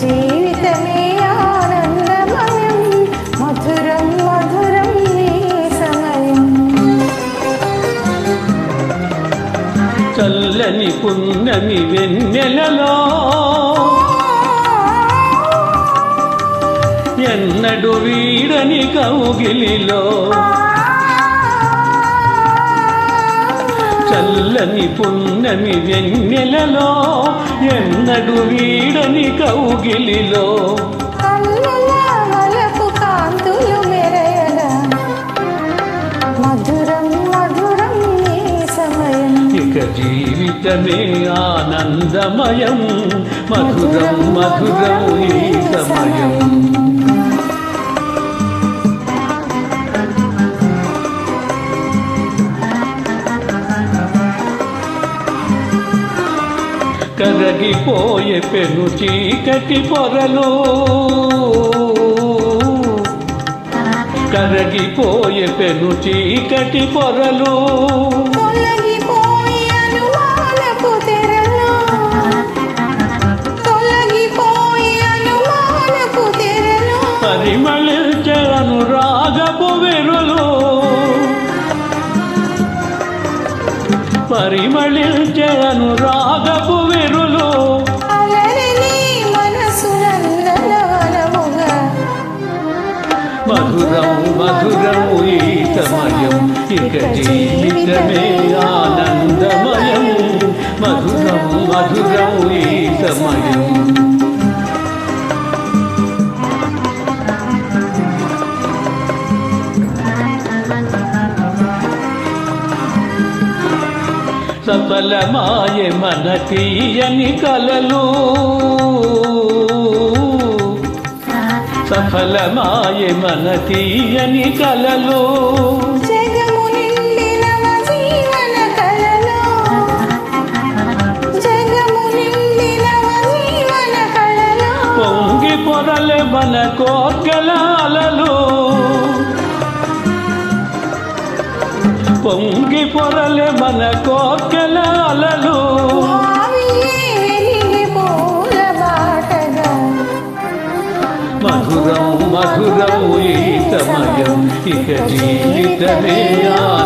జీవితమే ఆనందమయం. మధురం మధురం సమయం? చల్లని పున్నమి వెన్నెలలో ఎన్నడు వీడని కౌగిలిలో చల్లని పున్నమి వెన్నెలలో ఎన్నడు వీడ వీడని కౌగిలిలో. జీవితమే ఆనందమయం. మధురం మధురం ఈ సమయం. కరగిపోయే పెను చీకటి పొరలో. కరగిపోయే పెను చీకటి పొరలో. పరిమళించే అనురాగపు వెరులు. మధురం మధురం ఈ సమయం ఇక జీవితమే ఆనందమయం మధురం మధురం ఈ సఫలమాయ మన తీయని కలలు. సఫలమాయ మన తీయని కలలు. పొంగి పొరలే మన కోర్కెల పొంగి పొరలే మన కోర్కెల అలలు మధురం మధురం ఈ సమయం ఇక జీవితమే ఆనందం.